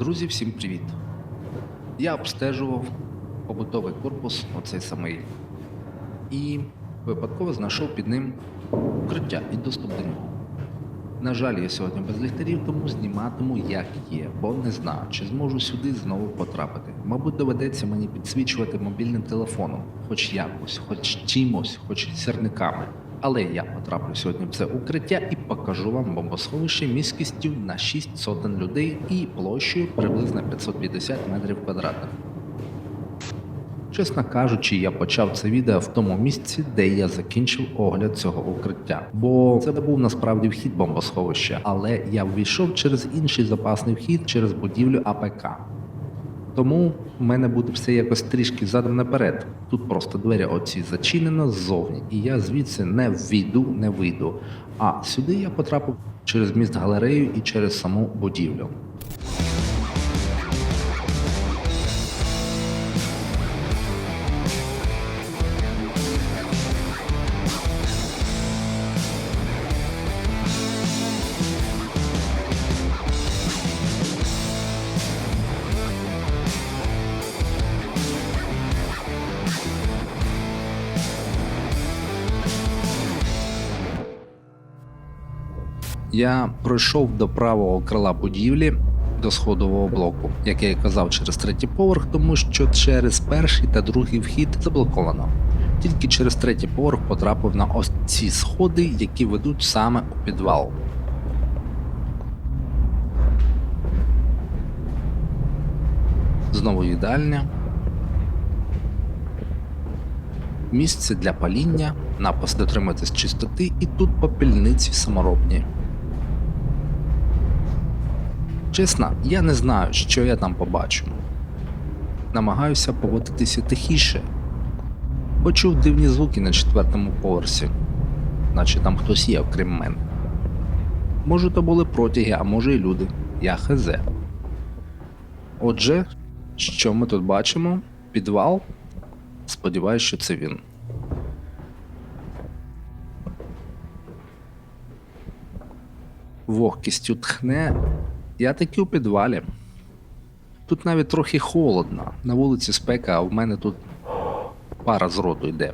Друзі, всім привіт! Я обстежував побутовий корпус, оцей самий, і випадково знайшов під ним укриття і доступ до нього. На жаль, я сьогодні без ліхтарів, тому зніматиму як є, бо не знаю, чи зможу сюди знову потрапити. Мабуть, доведеться мені підсвічувати мобільним телефоном, хоч якось, хоч чимось, хоч сірниками. Але я потраплю сьогодні в це укриття і покажу вам бомбосховище міськістю на 6 сотень людей і площею приблизно 550 метрів квадратних. Чесно кажучи, я почав це відео в тому місці, де я закінчив огляд цього укриття, бо це був насправді вхід бомбосховища, але я ввійшов через інший запасний вхід через будівлю АПК. Тому в мене буде все якось трішки задом наперед. Тут просто двері оці зачинено ззовні, і я звідси не ввійду, не вийду. А сюди я потрапив через міст галерею і через саму будівлю. Я пройшов до правого крила будівлі до сходового блоку, як я і казав, через третій поверх, тому що через перший та другий вхід заблоковано. Тільки через третій поверх потрапив на ось ці сходи, які ведуть саме у підвал. Знову їдальня. Місце для паління, напис дотриматись чистоти, і тут попільниці саморобні. Чесно, я не знаю, що я там побачу. Намагаюся поводитися тихіше. Почув дивні звуки на четвертому поверсі, наче там хтось є, окрім мене. Може, то були протяги, а може і люди. Я хз. Отже, що ми тут бачимо? Підвал. Сподіваюсь, що це він. Вогкістю тхне. Я таки у підвалі. Тут навіть трохи холодно. На вулиці спека, а в мене тут пара з роду йде.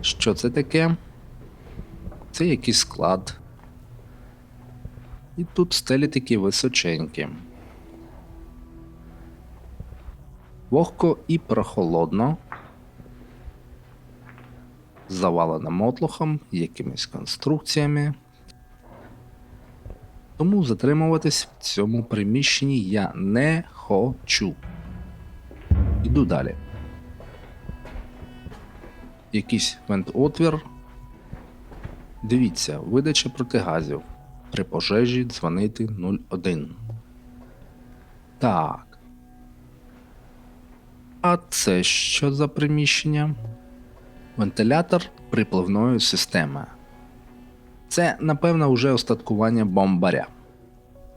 Що це таке? Це якийсь склад. І тут стелі такі височенькі. Вогко і прохолодно. Завалено мотлохом, якимись конструкціями. Тому затримуватись в цьому приміщенні я не хочу. Іду далі. Якийсь вент-отвір. Дивіться, видача протигазів. При пожежі дзвонити 01. Так. А це що за приміщення? Вентилятор припливної системи. Це, напевно, вже остаткування бомбаря.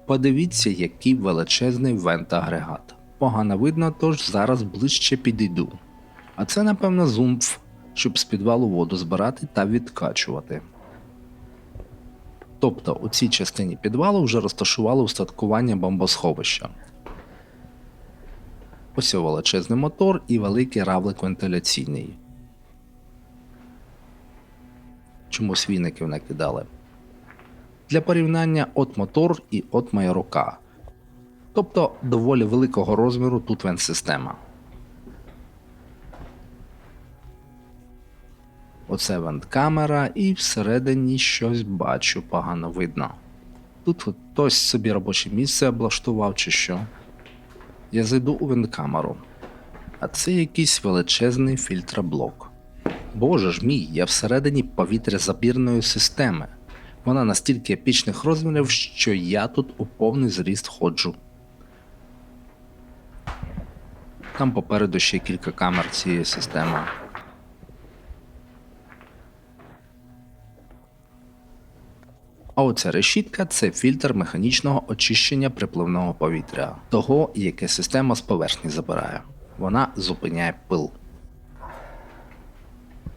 Подивіться, який величезний вент-агрегат. Погано видно, тож зараз ближче підійду. А це, напевно, зумф, щоб з підвалу воду збирати та відкачувати. Тобто у цій частині підвалу вже розташували устаткування бомбосховища. Ось величезний мотор і великий равлик вентиляційний. Чомусь віників накидали. Для порівняння от мотор і от моя рука. Тобто доволі великого розміру тут вент-система. Оце вент-камера, і всередині щось бачу, погано видно. Тут хтось собі робоче місце облаштував чи що. Я зайду у вент-камеру. А це якийсь величезний фільтроблок. Боже ж мій, я всередині повітрязабірної системи. Вона настільки епічних розмірів, що я тут у повний зріст ходжу. Там попереду ще кілька камер цієї системи. А оця решітка це фільтр механічного очищення припливного повітря, того, яке система з поверхні забирає. Вона зупиняє пил.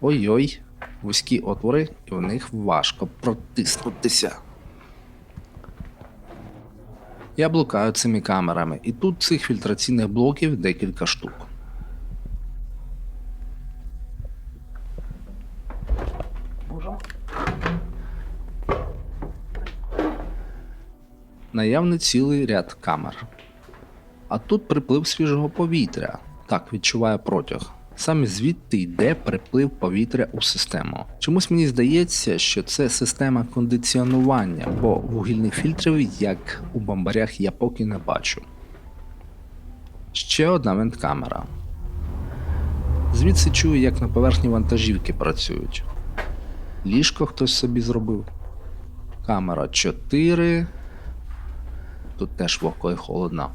Ой-ой, вузькі отвори, і в них важко протиснутися. Я блукаю цими камерами, і тут цих фільтраційних блоків декілька штук. Наявний цілий ряд камер. А тут приплив свіжого повітря. Так, відчуваю протяг. Саме звідти йде приплив повітря у систему. Чомусь мені здається, що це система кондиціонування, бо вугільних фільтрів, як у бомбарях, я поки не бачу. Ще одна венткамера. Звідси чую, як на поверхні вантажівки працюють. Ліжко хтось собі зробив. Камера 4. Тут теж вогко і холодно.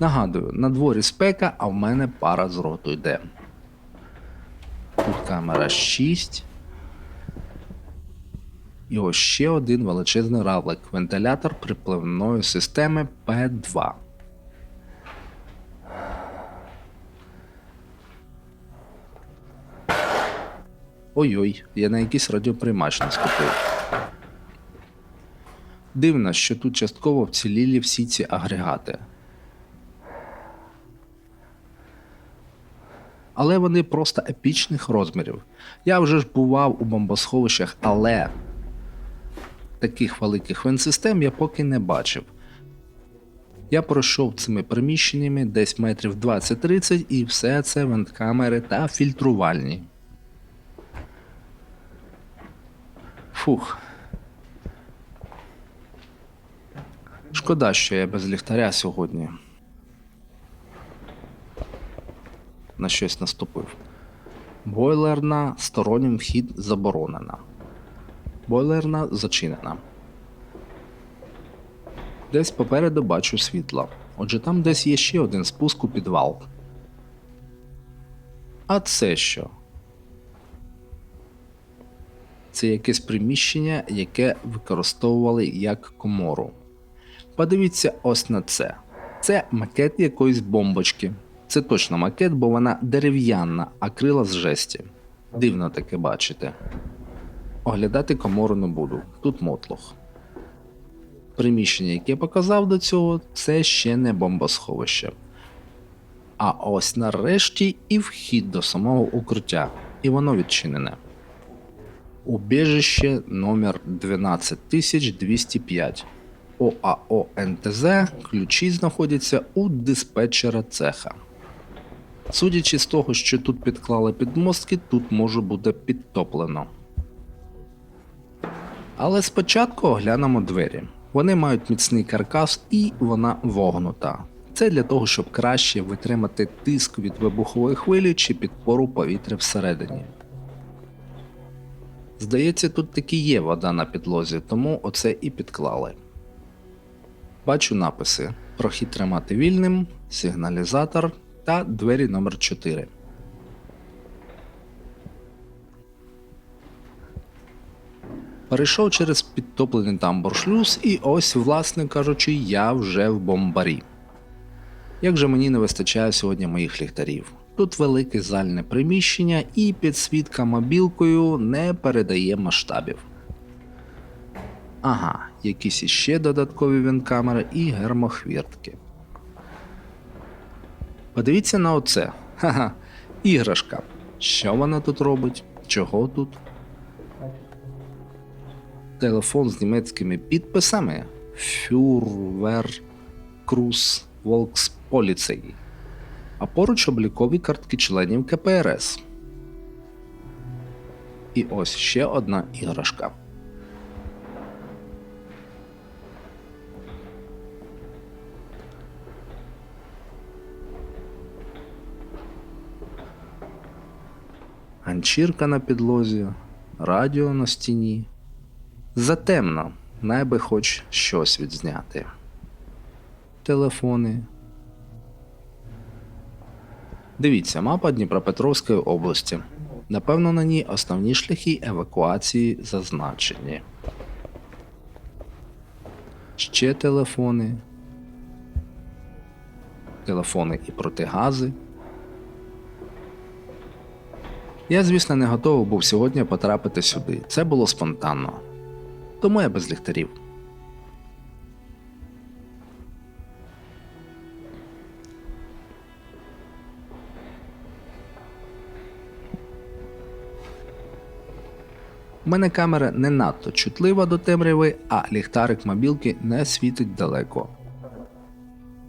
Нагадую, на дворі спека, а в мене пара з роту йде. Тут камера 6. І ось ще один величезний равлик. Вентилятор припливної системи П2. Ой-ой, я на якийсь радіоприймач наступив. Дивно, що тут частково вцілілі всі ці агрегати. Але вони просто епічних розмірів. Я вже ж бував у бомбосховищах, але таких великих венсистем я поки не бачив. Я пройшов цими приміщеннями десь метрів 20-30 і все це венткамери та фільтрувальні. Фух. Шкода, що я без ліхтаря сьогодні. На щось наступив. Бойлерна стороннім вхід заборонена. Бойлерна зачинена. Десь попереду бачу світло. Отже, там десь є ще один спуск у підвал. А це що? Це якесь приміщення, яке використовували як комору. Подивіться ось на це. Це макет якоїсь бомбочки. Це точно макет, бо вона дерев'яна, а крила з жесті. Дивно таке бачите. Оглядати комору не буду, тут мотлох. Приміщення, яке я показав до цього, це ще не бомбосховище. А ось нарешті і вхід до самого укриття, і воно відчинене. Убіжище номер 12205. ОАО НТЗ ключі знаходяться у диспетчера цеха. Судячи з того, що тут підклали підмостки, тут може бути підтоплено. Але спочатку оглянемо двері. Вони мають міцний каркас і вона вогнута. Це для того, щоб краще витримати тиск від вибухової хвилі чи підпору повітря всередині. Здається, тут таки є вода на підлозі, тому оце і підклали. Бачу написи: прохід тримати вільним, сигналізатор та двері номер 4 Перейшов через підтоплений тамбур шлюз, і ось, власне кажучи, я вже в бомбарі. Як же мені не вистачає сьогодні моїх ліхтарів? Тут велике зальне приміщення, і підсвітка мобілкою не передає масштабів. Ага, якісь іще додаткові вінкамери і гермохвіртки. Подивіться на оце. Ха-ха, іграшка. Що вона тут робить? Чого тут? Телефон з німецькими підписами Фюрвер Крус Волксполіцей. А поруч облікові картки членів КПРС. І ось ще одна іграшка. Ганчірка на підлозі, радіо на стіні. Затемно, найби хоч щось відзняти. Телефони. Дивіться, мапа Дніпропетровської області. Напевно, на ній основні шляхи евакуації зазначені. Ще телефони. Телефони і протигази. Я, звісно, не готовий був сьогодні потрапити сюди. Це було спонтанно. Тому я без ліхтарів. У мене камера не надто чутлива до темряви, а ліхтарик мобілки не світить далеко.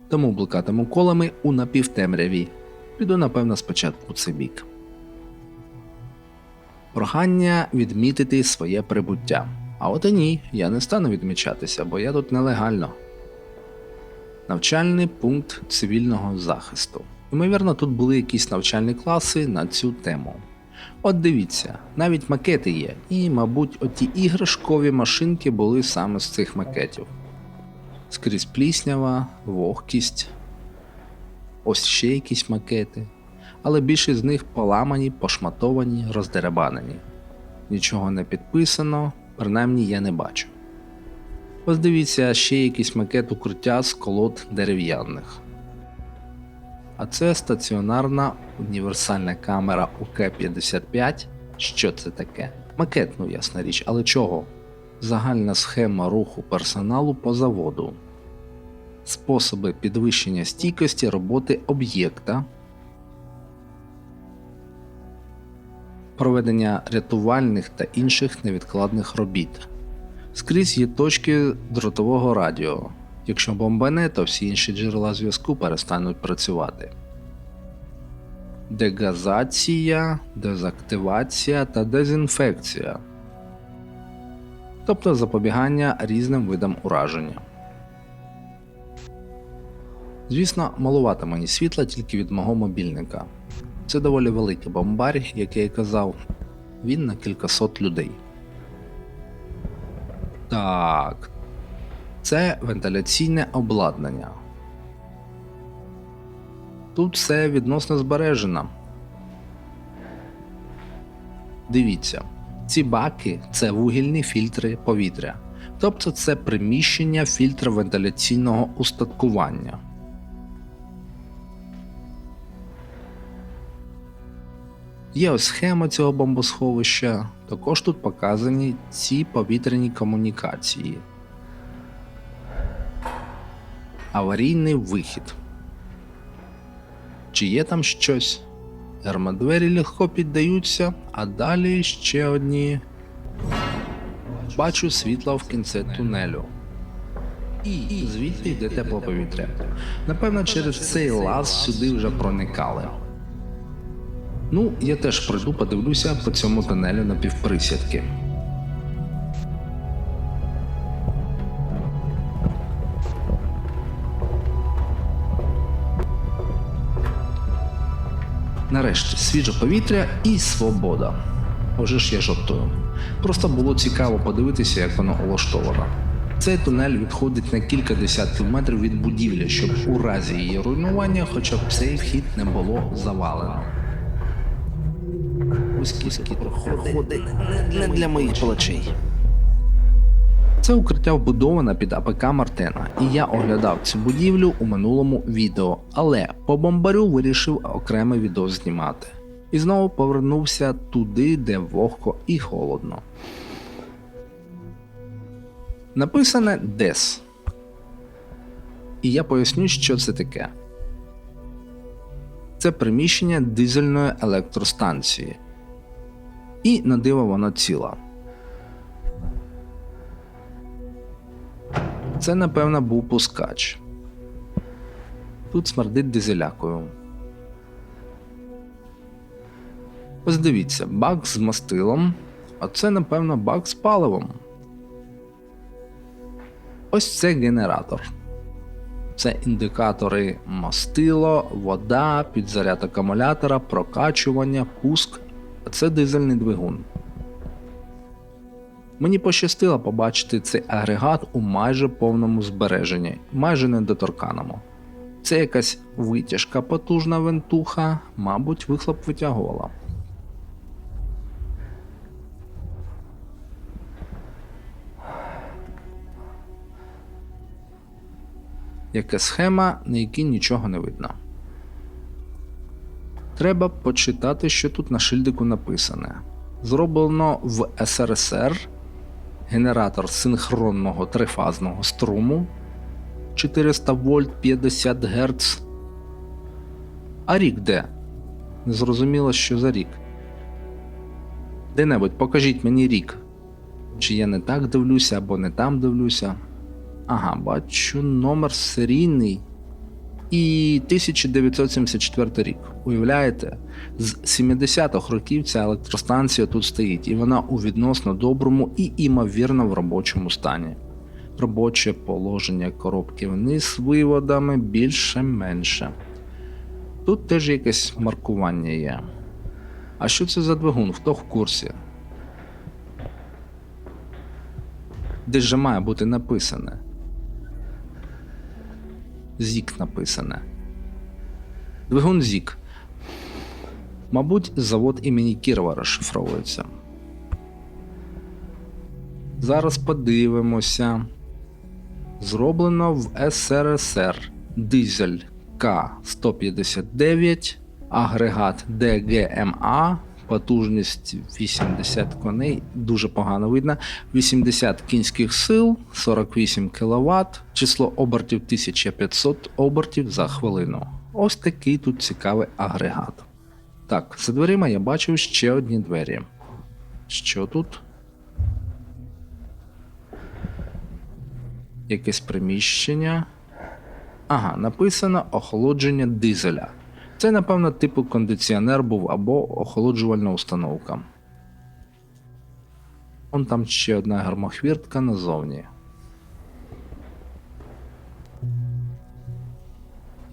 Тому блукатиму колами у напівтемряві. Піду, напевно, спочатку цей бік. Прохання відмітити своє прибуття. А от і ні, я не стану відмічатися, бо я тут нелегально. Навчальний пункт цивільного захисту. Ймовірно, тут були якісь навчальні класи на цю тему. От дивіться, навіть макети є, і, мабуть, оті іграшкові машинки були саме з цих макетів. Скрізь пліснява, вогкість, ось ще якісь макети, але більшість з них поламані, пошматовані, роздеребанені. Нічого не підписано, принаймні я не бачу. Ось дивіться ще якийсь макет укриття з колод дерев'яних. А це стаціонарна універсальна камера УК-55. Що це таке? Макет, ну ясна річ, але чого? Загальна схема руху персоналу по заводу. Способи підвищення стійкості роботи об'єкта. Проведення рятувальних та інших невідкладних робіт. Скрізь є точки дротового радіо. Якщо бомбане, то всі інші джерела зв'язку перестануть працювати. Дегазація, дезактивація та дезінфекція. Тобто запобігання різним видам ураження. Звісно, малувато мені світла тільки від мого мобільника. Це доволі великий бомбар, як я й казав, він на кількасот людей. Так. Це вентиляційне обладнання. Тут все відносно збережено. Дивіться, ці баки це вугільні фільтри повітря. Тобто це приміщення фільтра вентиляційного устаткування. Є ось схема цього бомбосховища. Також тут показані ці повітряні комунікації. Аварійний вихід. Чи є там щось? Гермодвері легко піддаються, а далі ще одні. Бачу світло в кінці тунелю. І звідти йде тепле повітря. Напевно, через цей лаз сюди вже проникали. Ну, я теж прийду, подивлюся по цьому тунелю на півприсядки. Нарешті свіже повітря і свобода. Вже ж я жартую. Просто було цікаво подивитися, як воно улаштовано. Цей тунель відходить на кілька десятків метрів від будівлі, щоб у разі її руйнування хоча б цей вхід не було завалено. Вузькі проходи не для моїх плечей. Це укриття вбудоване під АПК Мартена, і я оглядав цю будівлю у минулому відео, але по бомбарю вирішив окреме відео знімати. І знову повернувся туди, де вогко і холодно. Написане DES. І я поясню, що це таке. Це приміщення дизельної електростанції. І на диво воно ціла. Це, напевно, був пускач. Тут смердить дизелякою. Ось дивіться, бак з мастилом, а це, напевно, бак з паливом. Ось це генератор. Це індикатори мастило, вода, підзаряд акумулятора, прокачування, пуск, це дизельний двигун. Мені пощастило побачити цей агрегат у майже повному збереженні, майже недоторканому. Це якась витяжка потужна вентуха, мабуть, вихлоп витягувала. Яка схема, на якій нічого не видно. Треба почитати, що тут на шильдику написане. Зроблено в СРСР генератор синхронного трифазного струму 400 вольт 50 Гц. А рік де? Не зрозуміло, що за рік. Де-небудь покажіть мені рік. Чи я не так дивлюся або не там дивлюся. Ага, бачу номер серійний. І 1974 рік. Уявляєте, з 70-х років ця електростанція тут стоїть, і вона у відносно доброму і імовірно в робочому стані. Робоче положення коробки вниз виводами більше-менше. Тут теж якесь маркування є. А що це за двигун? Хто в курсі? Де ж має бути написане? Зік написане. Двигун Зік. Мабуть, завод імені Кірова розшифровується. Зараз подивимося. Зроблено в СРСР дизель К-159, агрегат ДГМА, потужність 80 коней, дуже погано видно, 80 кінських сил, 48 кВт, число обертів 1500 обертів за хвилину. Ось такий тут цікавий агрегат. Так, за дверима я бачив ще одні двері. Що тут? Якесь приміщення. Ага, написано охолодження дизеля. Це, напевно, типу кондиціонер був або охолоджувальна установка. Он там ще одна гермохвіртка назовні.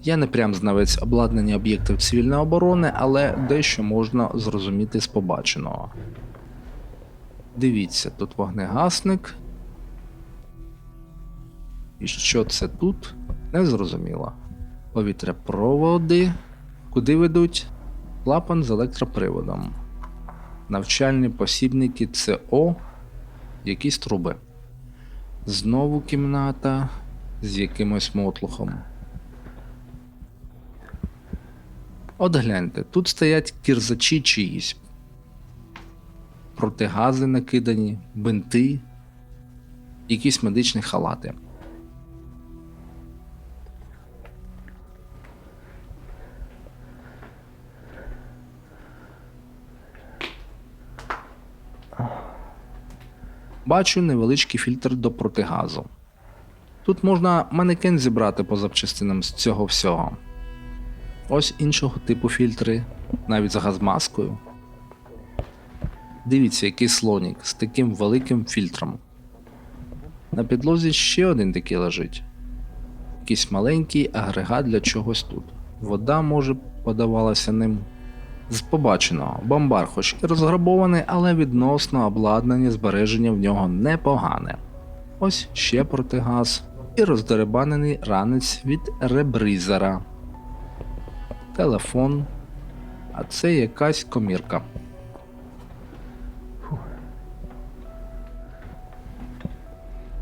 Я не прям знавець обладнання об'єктів цивільної оборони, але дещо можна зрозуміти з побаченого. Дивіться, тут вогнегасник. І що це тут? Не зрозуміло. Повітряпроводи. Куди ведуть? Клапан з електроприводом. Навчальні посібники ЦО. Якісь труби. Знову кімната з якимось мотлухом. От гляньте, тут стоять кірзачі чиїсь. Протигази накидані, бинти, якісь медичні халати. Бачу невеличкий фільтр до протигазу. Тут можна манекен зібрати по запчастинам з цього всього. Ось іншого типу фільтри, навіть з газмаскою. Дивіться, який слонік з таким великим фільтром. На підлозі ще один такий лежить. Якийсь маленький агрегат для чогось тут. Вода, може, подавалася ним. З побаченого, бомбар, хоч і розграбований, але відносно обладнання збереження в нього непогане. Ось ще протигаз і роздеребанений ранець від ребризера. Телефон. А це якась комірка.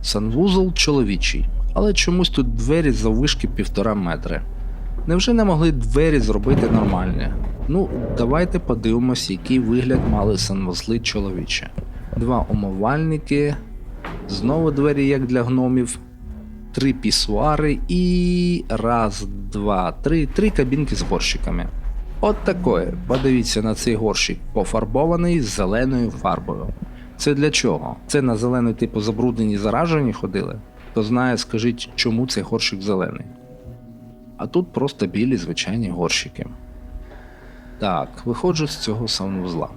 Санвузол чоловічий, але чомусь тут двері заввишки півтора метри. Невже не могли двері зробити нормальні? Ну, давайте подивимось, який вигляд мали санвузли чоловічі. Два умивальники, знову двері, як для гномів, три пісуари і раз, два, три, три кабінки з горщиками. От такое. Подивіться на цей горщик, пофарбований зеленою фарбою. Це для чого? Це на зелений типу забруднені заражені ходили? Хто знає, скажіть, чому цей горщик зелений. А тут просто білі звичайні горщики. Так, виходжу з цього санвузла.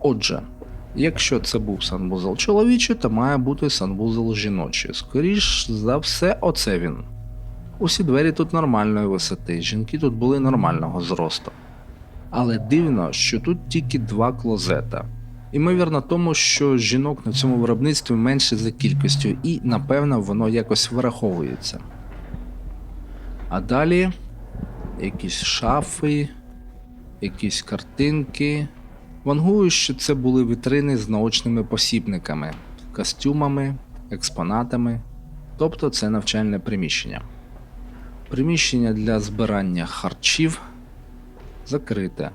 Отже, якщо це був санвузол чоловічий, то має бути санвузол жіночий. Скоріш за все, оце він. Усі двері тут нормальної висоти, жінки тут були нормального зросту. Але дивно, що тут тільки два клозета. Імовірно, тому що жінок на цьому виробництві менше за кількістю, і напевно воно якось враховується. А далі якісь шафи, якісь картинки. Вангую, що це були вітрини з наочними посібниками, костюмами, експонатами, тобто це навчальне приміщення. Приміщення для збирання харчів закрите.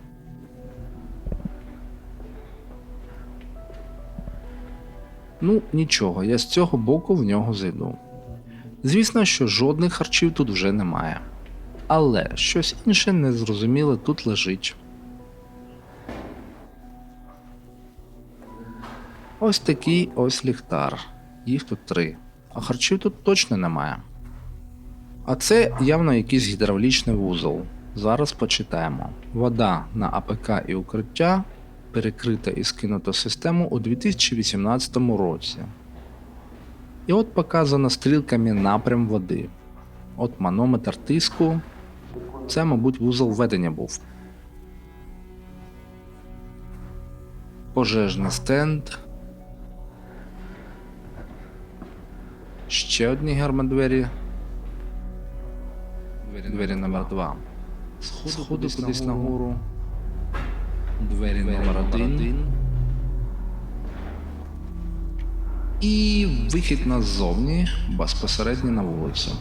Ну, нічого, я з цього боку в нього зайду. Звісно, що жодних харчів тут вже немає. Але щось інше незрозуміле тут лежить. Ось такий ось ліхтар. Їх тут три. А харчів тут точно немає. А це явно якийсь гідравлічний вузол. Зараз почитаємо. Вода на АПК і укриття перекрита і скинута систему у 2018 році. І от показано стрілками напрям води. От манометр тиску. Це, мабуть, вузол введення був. Пожежний стенд. Ще одні гермодвері. Двері, Двері номер 2. Сходи, кудись нагору. Двері, номер 1. І вихід назовні безпосередньо на вулицю.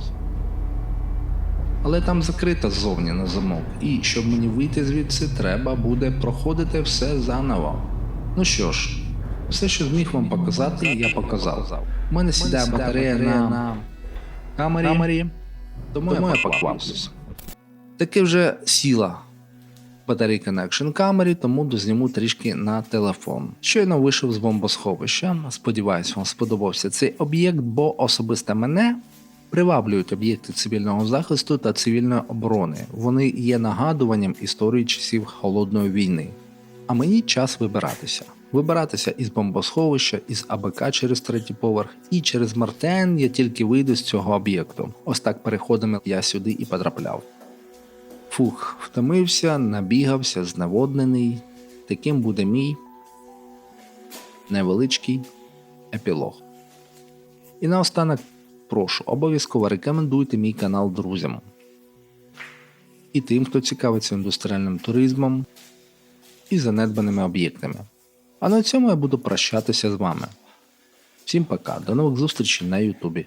Але там закрита ззовні на замок. І щоб мені вийти звідси, треба буде проходити все заново. Ну що ж, все, що зміг вам показати, я показав. У мене сідає батарея на камері, тому, я поквапився. Таки вже сіла батарейка на екшн камері, тому дозніму трішки на телефон. Щойно вийшов з бомбосховища. Сподіваюсь, вам сподобався цей об'єкт, бо особисто мене приваблюють об'єкти цивільного захисту та цивільної оборони. Вони є нагадуванням історії часів холодної війни. А мені час вибиратися. Вибиратися із бомбосховища, із АБК через третій поверх, і через Мартен я тільки вийду з цього об'єкту. Ось так переходами я сюди і потрапляв. Фух, втомився, набігався, зневоднений. Таким буде мій невеличкий епілог. І наостанок прошу, обов'язково рекомендуйте мій канал друзям. І тим, хто цікавиться індустріальним туризмом і занедбаними об'єктами. А на цьому я буду прощатися з вами. Всім пока, до нових зустрічей на Ютубі.